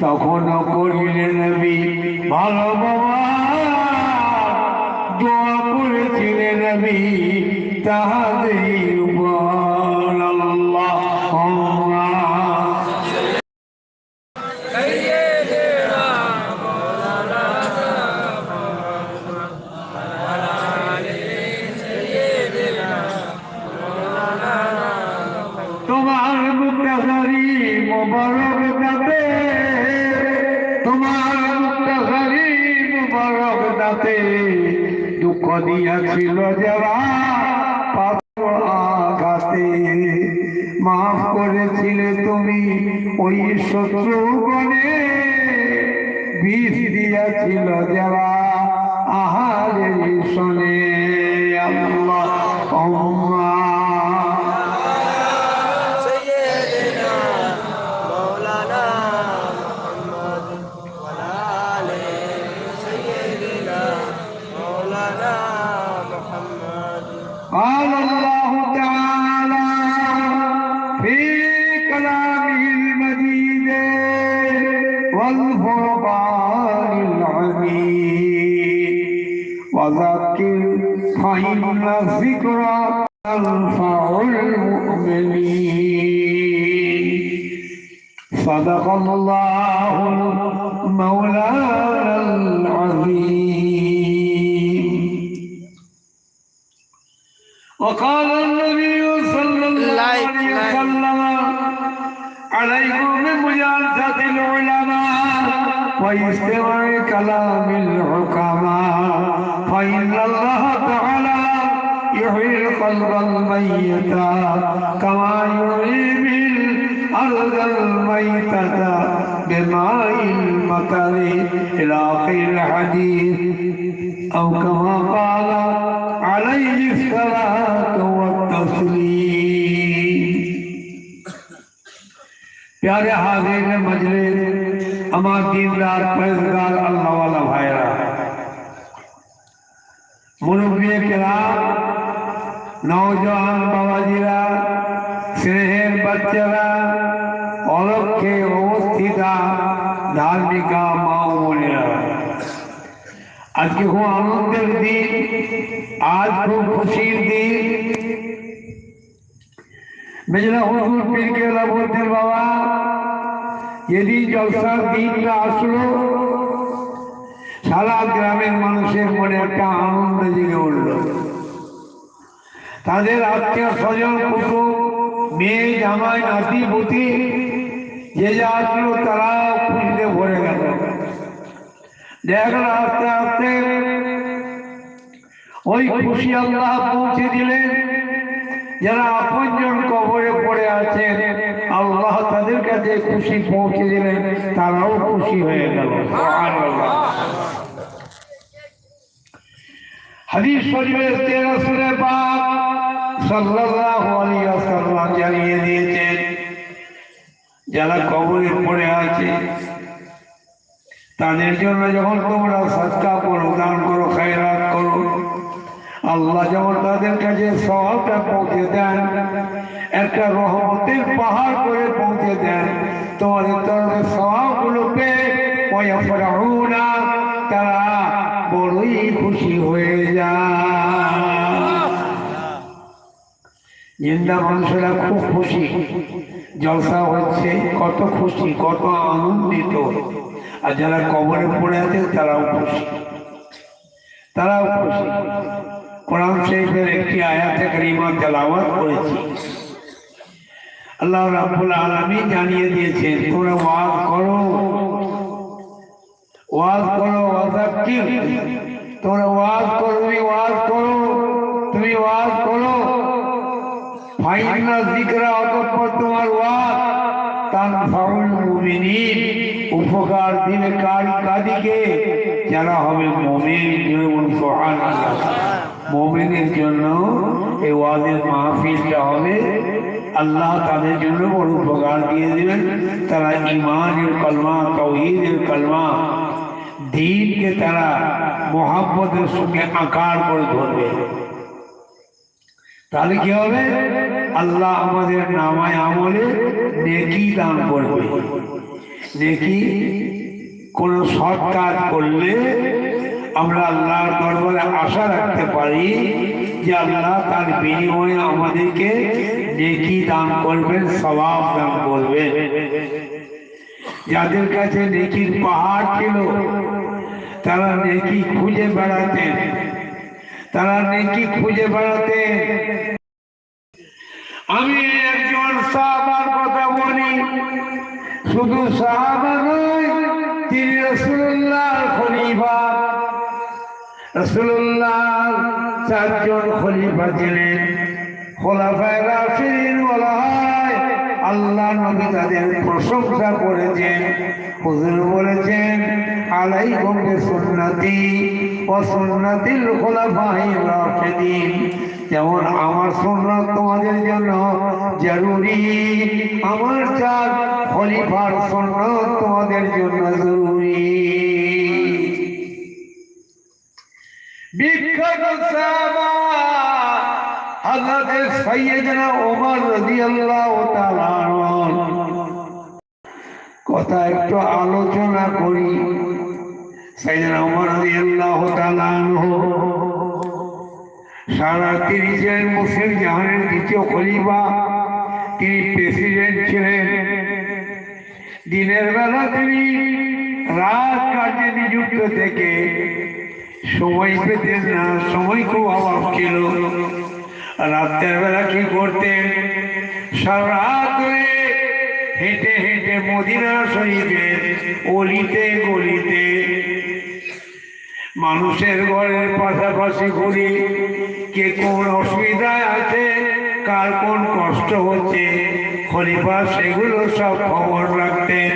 তখন করিলেন ভালো বাবা। দোয়া করেছিলেন তাহাদের ওই শত্রুগণে বিষ দিয়াছিল যারা আহারে শোনে আল্লাহ। والفرقان الحميد وذكر فإن الذكرى تنفع المؤمنين صدق الله مولانا العظيم وقال واستماع كلام الحكماء فإن الله تعالى يحيي القلب الميت كما يحيي به الأرض الميتة بماء المطر إلى آخر الحديث أو كما قال عليه الصلاة والتسليم प्यारे हाजिर मजलिस আমার দিনদার পরেজগার আল্লাহওয়ালা ভাইরা। মুরব্বী কেরাম নওজওয়ান বাবাজিরা, স্নেহের বাচ্চারা, অলক্ষে অবস্থিতা ধার্মিকা মা ও বোনেরা। আজকে খুব আনন্দের দিন, আজ খুব খুশির দিন। মেজলা হুজুর পীর কেলা বলতেন, বাবা যেদিন জলসার দিনটা আসলো, সারা গ্রামের মানুষের মনে একটা আনন্দ জেগে উঠল। তাদের আত্মীয় স্বজন কুটুম মেয়ে, জামাই, নাতি, পুতি, যে যা আসলো তারা খুঁজতে ভরে গেল। দেখল আস্তে আস্তে ওই খুশি আল্লাহ পৌঁছে দিলেন। যারা আপনজন কবরে পড়ে আছেন, আল্লাহ তাদের কাছে খুশি পৌঁছে দিলেন, তারাও খুশি হয়ে গেল। যারা কবরে পড়ে আছে, তাদের জন্য যখন তোমরা সৎকা করো দান করো, খায়রাত করো আল্লাহ যেমন তাদের কাছে সবটা পৌঁছে দেন, একটা রহমতের পাহাড় করে পৌঁছে দেন, তোমাদের তরফে সবগুলো পেয়ে তারা বড়ই খুশি হয়ে জিন্দা মানুষেরা খুব খুশি। জলসা হচ্ছে কত খুশি, কত আনন্দিত। আর যারা কবরে পড়ে আছে, তারাও খুশি। তারাও খুশি। কোরআন শরীফের একটি আয়াতে কারিমা তেলাওয়াত করেছি। আল্লাহ রাব্বুল আলামিন জানিয়ে দিয়েছেন, তোমরা ওয়াজ করো। ওয়াজ করো, ওয়াজাক্কির। তোমরা ওয়াজ করো, তুমি ওয়াজ করো, তুমি ওয়াজ করো। ফাইনা যিকরা, অতঃপর তোমার ওয়াজ। তানফাউল মুমিনিন, উপকার দিবে কার কাদিকে? যারা হবে মুমিন যেমন সুবহানাল্লাহ মুমিনের জন্য এই ওয়াজের মাহফিলটা হবে আল্লাহ তাদের জন্য বড় উপকার দিয়ে দিবেন তারা ইমানের কলমা তৌহিদের কলমা দিনকে তারা মোহাম্মদের সঙ্গে আকার করে ধরবে তাহলে কি হবে আল্লাহ আমাদের নামায় আমলে নেকি দান করবে নেকি কোন সৎ কাজ করলে আমরা আল্লাহর দরবারে আশা রাখতে পারি যে আল্লাহ তার বিনিময়ে আমাদেরকে নেকি দান করবেন স্বভাব দান করবেন। যাদের কাছে নেকির পাহাড় ছিল, তারা নেকি খুঁজে বেড়াতেন। তারা নেকি খুঁজে বেড়াতেন। আমি একজন সাহাবার কথা বলি। শুধু সাহাবা নয় তিনি রসুল্লাহ খলিফা। রসুল্লাহ চারজন খলিফা ছিলেন। খোলাফায় রাশিদিন হয়, আল্লাহ নবী তাদের প্রশংসা করেছেন। হুজুর বলেছেন, আলাইকুম সুন্নতি ও সুন্নাতিল খোলাফাই রাশিদিন। যেমন আমার সুন্নত তোমাদের জন্য জরুরি, আমার চার খলিফার সুন্নত তোমাদের জন্য জরুরি বিখ্যাত সাহাবা হযরত সাইয়েদনা ওমর রাদিয়াল্লাহু তাআলা। কথা একটু আলোচনা করি সাইয়েদনা ওমর রাদিয়াল্লাহু তাআলা সারা তিরিশের মুসলিম জাহানের দ্বিতীয় খলিফা, তিনি প্রেসিডেন্ট ছিলেন। দিনের বেলা তিনি রাত কাজে নিযুক্ত থেকে সময় পেতেন না সময় খুব অভাব ছিল। রাতের বেলা কি করতেন? সারা ধরে হেঁটে হেঁটে মদিনা শরীফের অলিতে গলিতে মানুষের ঘরের পাশাপাশি ঘুরি কে কোন অসুবিধায় আছে? কার কোন কষ্ট হচ্ছে? খলিফা, সেগুলো সব খবর রাখতেন।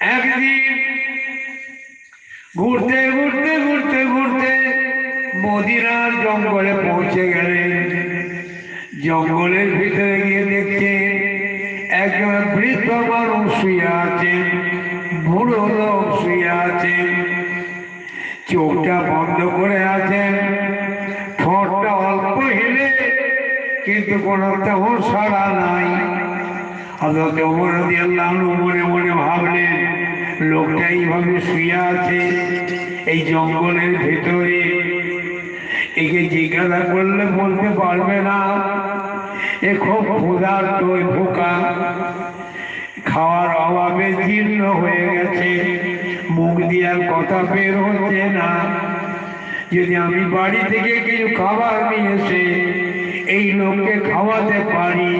একদিন ঘুরতে ঘুরতে ঘুরতে ঘুরতে মদিনার জঙ্গলে পৌঁছে গেলেন। জঙ্গলের ভিতরে গিয়ে দেখছেন চোখটা বন্ধ করে আছেন। ঠোঁটটা অল্প হেলে, কিন্তু কোনো তেমন সাড়া নাই। মনে মনে ভাবলেন, লোকটা এইভাবে শুয়ে আছে, এই জঙ্গলের ভেতরে। একে জিজ্ঞাসা করলে বলতে পারবে না, এ খুব ক্ষুধার্ত ভোকা খাওয়ার অভাবে জীর্ণ হয়ে গেছে। মুখ দিয়ে কথা বের হচ্ছে না। যদি আমি বাড়ি থেকে কিছু খাবার নিয়ে এসে এই লোককে খাওয়াতে পারি,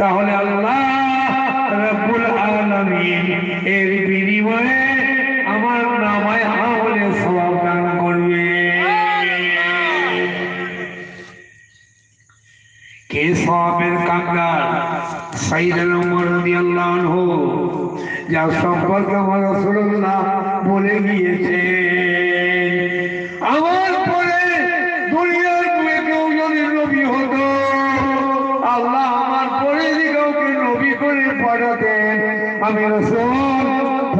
তাহলে আল্লাহ রব্বুল এর বিনিময়ে আমার নামায় আমলে সওয়াব দান করবে। কে সওয়াবের কাঙ্গাল সাইয়েদনা ওমর রাদিয়াল্লাহু আনহু। যার সম্পর্কে আমার রাসূলুল্লাহ বলে গিয়েছে। আমার পরে দুনিয়ার কেউ যদি নবী হতো, আল্লাহ আমার পরে যদি কাউকে নবী করে পাঠাতেন, আমি রসুল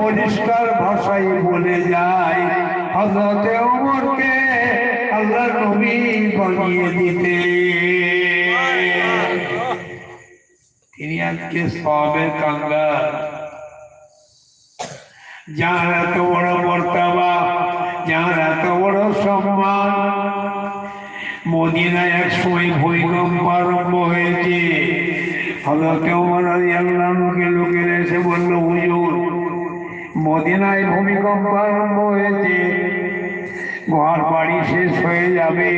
পরিষ্কার ভাষায় বলে যাই হজরতে ওমরকে আল্লাহ নবী বানিয়ে দিতে তিনি আজকে সবের কাঙ্গাল। যার এত বড় মর্তাবা যার এত বড় সম্মান। মদিনায় এক সময় ভূমিকম্প আরম্ভ হয়েছে। হজরত ওমর রাদিয়াল্লাহুকে লোকেরা এসে বলল, হুজুর, মদিনায় ভূমিকম্প আরম্ভ হয়েছে। ঘর বাড়ি শেষ হয়ে যাবে।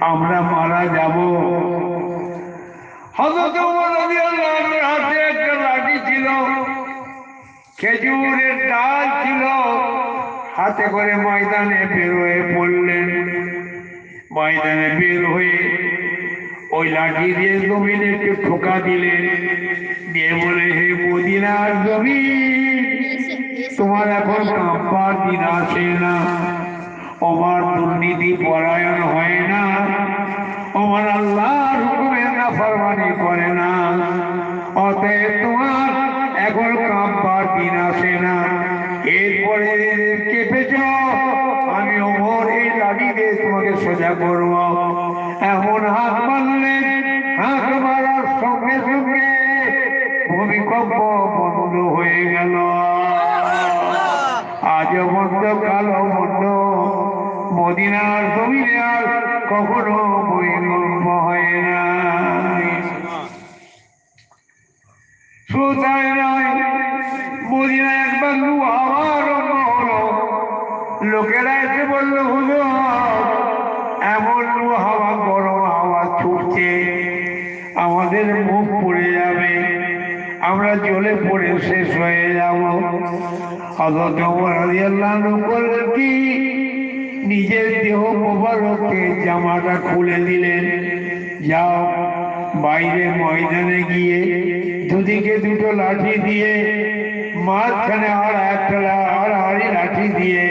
আমরা মারা যাব। হজরত ওমর রাদিয়াল্লাহুর হাতে একটা লাঠি ছিল। খেজুরের ডাল ছিল। হাতে করে ময়দানে বের হয়ে পড়লেন। ময়দানে বের হয়ে ওই লাঠি দিয়ে জমিনে একটু ঠোকা দিলেন। দিয়ে বলে, হে মদিনার জমি তোমার এখন কাঁপার দিন আসে না। ওমার দুর্নীতি পরায়ণ হয় না। এরপরে কেঁপেছ আমি ওমর সোজা করব। এমন হাত বন্ধ হয়ে গেল। আজ বন্ধ কালো মদিনার জমিনে আর কখনো হয় না শুধু তাই নয় মদিনা একবার লু আরম্ভ হলো। লোকেরা এসে বলল, হুজুর, এমন লু হাওয়া, গরম হাওয়া ছুটছে। আমাদের মুখ পড়ে যাবে। আমরা জলে পড়ে শেষ হয়ে যাব। হজরত ওমর করলেন কি? নিজের দেহ মোবারককে জামাটা খুলে দিলেন। যাও বাইরে ময়দানে গিয়ে দুদিকে দুটো লাঠি দিয়ে মাঝখানে আর একটা আর আড়ি লাঠি দিয়ে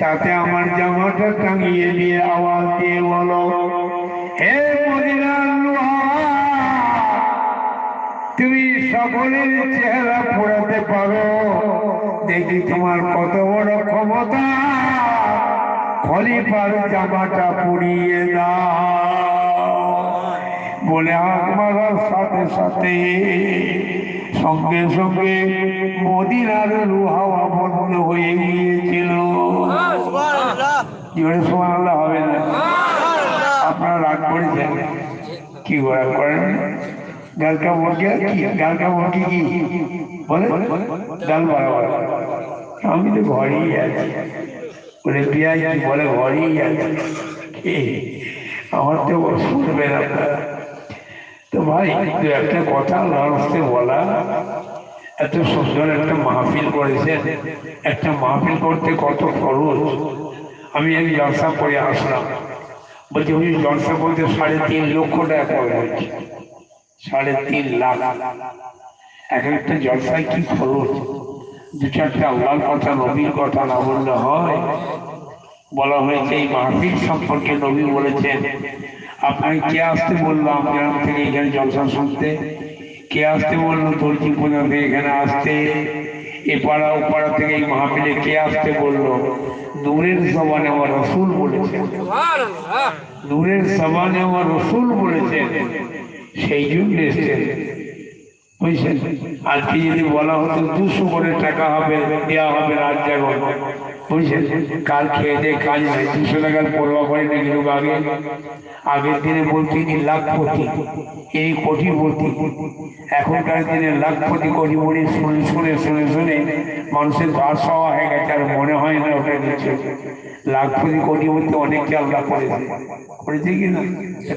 তাতে আমার জামাটা টাঙিয়ে দিয়ে আওয়াজ দিয়ে বলো, হে তুমি সকলের চেহারা পড়াতে পারো। দেখি তোমার কত বড় ক্ষমতা। খলিফার জামাটা পুড়িয়ে দাও। বলে মারার সাথে সাথে। সঙ্গে সঙ্গে মদিনার রুহাওয়া বন্ধ হয়ে গিয়েছিল। জোরে সমান হবে না? আপনারা রাগ করেছেন? কি রাগ করেন? গালকা মুরগি আর কি? গালকা মুরগি কি? বলে? ডাল বরাবর। আমি তো ঘরেই আছি। বলে পেঁয়াজ বলে? ঘরেই আছি? আমার তো শুনবেন আপনারা। তো ভাই দু একটা কথা লাস্টে বলা এত সুন্দর একটা মাহফিল করেছেন, একটা মাহফিল করতে কত খরচ? আমি এক জলসা করে আসলাম। বলছি ওই জলসা করতে সাড়ে তিন লক্ষ টাকা খরচ সাড়ে তিন লাখ। এক একটা জলসায় কি খরচ? দু চারটা আল্লাহর কথা, নবীর কথা না বললে হয়? বলা হয়েছে, এই মাহফিল সম্পর্কে নবী বলেছেন আপনাকে কে আসতে বলল? আপনার থেকে এখানে জলসা শুনতে। কে আসতে বলল? দর্জি পর্যন্ত এখানে আসতে? এ পাড়া ও পাড়া থেকে এই মাহফিলে কে আসতে বলল? নূরের সবানে আমার রসুল বলেছেন। দূরের নূরের জবানে আমার রসুল বলেছেন। সেই জন্য এসছেন। বুঝছেন? আজকে যদি বলা হতো, দুশো করে টাকা হবে দেওয়া হবে বুঝছেন? কাল খেয়ে কাজ দুশো টাকার পড়ুয়া করে আগে আগের দিনে বলতে ইনি লাখপতি, এই কোটিপতি। এখনকার দিনে লাখপতি শুনে শুনে শুনে শুনে মানুষের সওয়া হয়ে গেছে, আর মনে হয় না ওটা নিচ্ছে লাখপতি কোটিপতি অনেককে আল্লাহ করেছে করেছে কি না?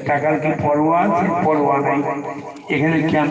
টাকার কি পরোয়া আছে? পরোয়া নাই। এখানে কেন